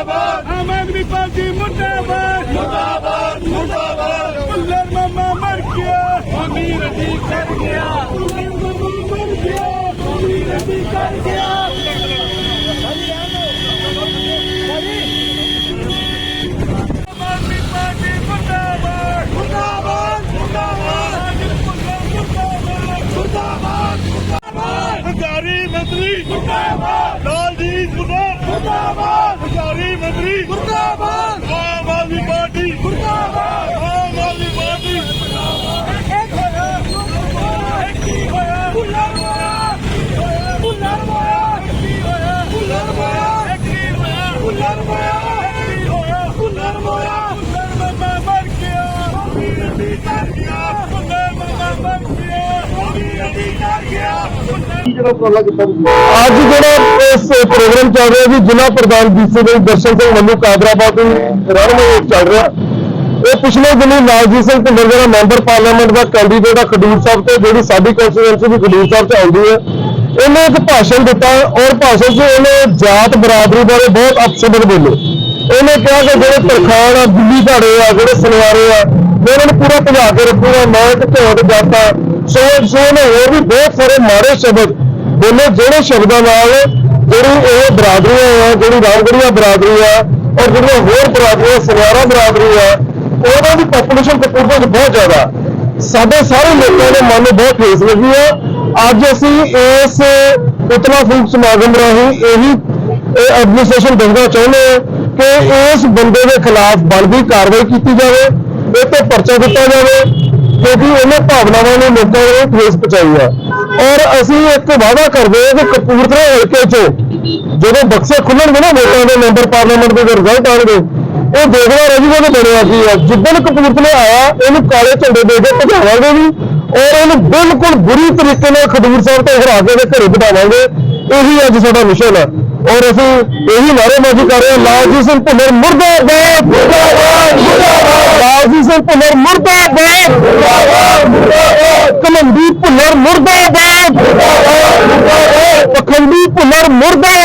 ਮੁਰਦਾਬਾਦ। ਮੁਰਦਾਬਾਦ। ਮੁਰਦਾਬਾਦ ਭੁੱਲਰ ਮਾਮਾ ਮਰ ਗਿਆ। ਅਮੀਰ ਦੀ ਕਰ ਗਿਆ। ਭੁੱਲਰ ਮਾਮਾ ਮਰ ਗਿਆ। ਅਮੀਰ ਦੀ ਕਰ ਗਿਆ। ਆਦਮੀ ਪਾਰਟੀ ਮੁਰਦਾਬਾਦ। ਮੁਰਦਾਬਾਦ ਮੁਰਦਾਬਾਦ। ਮੁਰਦਾਬਾਦ ਹਜ਼ਾਰੀ ਮੰਤਰੀ! ਮੁਰਦਾਬਾਦ ਆਮ ਆਦਮੀ ਪਾਰਟੀ ਮੁਰਦਾਬਾਦ ਆਮ ਆਦਮੀ ਪਾਰਟੀ ਇੱਕ ਹੋਇਆ ਇੱਕ ਹੀ ਹੋਇਆ ਭੁੱਲਰ ਹੋਇਆ ਭੁੱਲਰ ਹੋਇਆ ਇੱਕ ਹੀ ਹੋਇਆ ਭੁੱਲਰ ਹੋਇਆ ਇੱਕ ਹੀ ਹੋਇਆ ਭੁੱਲਰ ਹੋਇਆ ਇੱਕ ਹੀ ਹੋਇਆ ਭੁੱਲਰ ਹੋਇਆ ਭੁੱਲਰ ਮਾਮਾ ਮਰ ਗਿਆ ਵੀਰ ਦੀ ਕਰ ਗਿਆ ਭੁੱਲਰ ਮਾਮਾ ਮਰ ਗਿਆ ਵੀਰ ਦੀ ਕਰ ਗਿਆ ਭੁੱਲਰ ਅੱਜ ਜਿਹੜਾ ਇਸ ਪ੍ਰੋਗਰਾਮ ਚੱਲ ਰਿਹਾ ਜੀ, ਜ਼ਿਲ੍ਹਾ ਪ੍ਰਧਾਨ ਬੀਸੀ ਦੇ ਦਰਸ਼ਨ ਸਿੰਘ ਵੱਲੋਂ ਕਾਦਰਾਬਾਦ ਦੇ ਰਹਿਨਮਈ ਚੱਲ ਰਿਹਾ। ਇਹ ਪਿਛਲੇ ਦਿਨੀ ਲਾਲਜੀਤ ਸਿੰਘ ਭੁੱਲਰ ਜਿਹੜਾ ਮੈਂਬਰ ਪਾਰਲੀਮੈਂਟ ਦਾ ਕੈਂਡੀਡੇਟ ਆ ਖਡੂਰ ਸਾਹਿਬ ਤੋਂ, ਜਿਹੜੀ ਸਾਡੀ ਕੰਸਟੀਟੂਐਂਸੀ ਵੀ ਖਡੂਰ ਸਾਹਿਬ ਚ ਆਉਂਦੀ ਹੈ, ਇਹਨੇ ਇੱਕ ਭਾਸ਼ਣ ਦਿੱਤਾ ਔਰ ਭਾਸ਼ਣ 'ਚ ਇਹਨੇ ਜਾਤ ਬਰਾਦਰੀ ਬਾਰੇ ਬਹੁਤ ਅਪਸ਼ਬਦ ਬੋਲੇ। ਇਹਨੇ ਕਿਹਾ ਕਿ ਜਿਹੜੇ ਤਰਖਾਣ ਆ ਦਿੱਲੀ ਧਾੜੇ ਆ, ਜਿਹੜੇ ਸਨਵਾਰੇ ਆ, ਮੈਂ ਉਹਨਾਂ ਨੂੰ ਪੂਰਾ ਭਜਾ ਕੇ ਰੱਖੂਗਾ, ਮੈਂ ਤੇ ਝੋਟ ਜਾਤਾ ਸੋ ਸੋ ਨੇ ਹੋਰ ਵੀ ਬਹੁਤ ਸਾਰੇ ਮਾੜੇ ਸ਼ਬਦ ਬੋਲੇ ਜਿਹੜੇ ਸ਼ਬਦਾਂ ਨਾਲ ਜਿਹੜੀ ਇਹ ਬਰਾਦਰੀਆਂ ਆ ਜਿਹੜੀ ਰਾਮਗੜੀਆ ਬਰਾਦਰੀ ਆ ਔਰ ਜਿਹੜੀਆਂ ਹੋਰ ਬਰਾਦਰੀਆਂ, ਸਨਿਆਰਾ ਬਰਾਦਰੀ ਆ ਉਹਨਾਂ ਦੀ ਪੋਪੂਲੇਸ਼ਨ ਕਪੂਰਥਲੇ 'ਚ ਬਹੁਤ ਜ਼ਿਆਦਾ ਸਾਡੇ ਸਾਰੇ ਲੋਕਾਂ ਦੇ ਮਨ ਨੂੰ ਬਹੁਤ ਠੇਸ ਲੱਗੀ ਆ। ਅੱਜ ਅਸੀਂ ਇਸ ਉਤਲਾ ਫੂਕ ਸਮਾਗਮ ਰਾਹੀਂ ਇਹੀ ਇਹ ਐਡਮਿਨਿਸਟ੍ਰੇਸ਼ਨ ਦੱਸਣਾ ਚਾਹੁੰਦੇ ਹਾਂ ਕਿ ਇਸ ਬੰਦੇ ਦੇ ਖਿਲਾਫ ਬਣਦੀ ਕਾਰਵਾਈ ਕੀਤੀ ਜਾਵੇ, ਇਹ ਤੇ ਪਰਚਾ ਦਿੱਤਾ ਜਾਵੇ, ਕਿਉਂਕਿ ਉਹਨੇ ਭਾਵਨਾਵਾਂ ਨੂੰ ਲੋਕਾਂ ਨੂੰ ਠੇਸ ਪਹੁੰਚਾਈ ਆ। ਔਰ ਅਸੀਂ ਇੱਕ ਵਾਅਦਾ ਕਰਦੇ ਹਾਂ ਕਿ ਕਪੂਰਥਲਾ ਹਲਕੇ 'ਚੋਂ ਜਦੋਂ ਬਕਸੇ ਖੁੱਲਣਗੇ ਨਾ ਵੋਟਾਂ ਦੇ, ਮੈਂਬਰ ਪਾਰਲੀਮੈਂਟ ਦੇ ਰਿਜ਼ਲਟ ਆਉਣਗੇ ਉਹ ਦੇਖਦਾ ਰਹਿ ਕਿ ਬਣਿਆ ਕੀ ਆ। ਜਿੱਦਣ ਕਪੂਰਥਲੇ ਆਇਆ, ਇਹਨੂੰ ਕਾਲੇ ਝੰਡੇ ਦੇ ਕੇ ਭਜਾਵਾਂਗੇ ਵੀ ਔਰ ਇਹਨੂੰ ਬਿਲਕੁਲ ਬੁਰੀ ਤਰੀਕੇ ਨਾਲ ਖਡੂਰ ਸਾਹਿਬ ਤੋਂ ਹਰਾ ਕੇ ਇਹਦੇ ਘਰੇ ਬਿਠਾਵਾਂਗੇ। ਇਹੀ ਅੱਜ ਸਾਡਾ ਮਿਸ਼ਨ ਹੈ ਔਰ ਅਸੀਂ ਇਹੀ ਨਾਅਰੇਬਾਜ਼ੀ ਕਰ ਰਹੇ ਹਾਂ। ਲਾਲਜੀਤ ਸਿੰਘ ਭੁੱਲਰ ਮੁਰਦਾਬਾਦ ਮੁਰਦਾਬਾਦ ਮੁਰਦਾਬਾਦ। ਲਾਲਜੀਤ ਸਿੰਘ ਭੁੱਲਰ ਮੁਰਦਾਬਾਦ ਮੁਰਦਾਬਾਦ। ਕਲੰਦੀ ਭੁੱਲਰ ਮੁਰਦਾਬਾਦ। ਪਖੰਡੀ ਭੁੱਲਰ ਮੁਰਦਾਬਾਦ।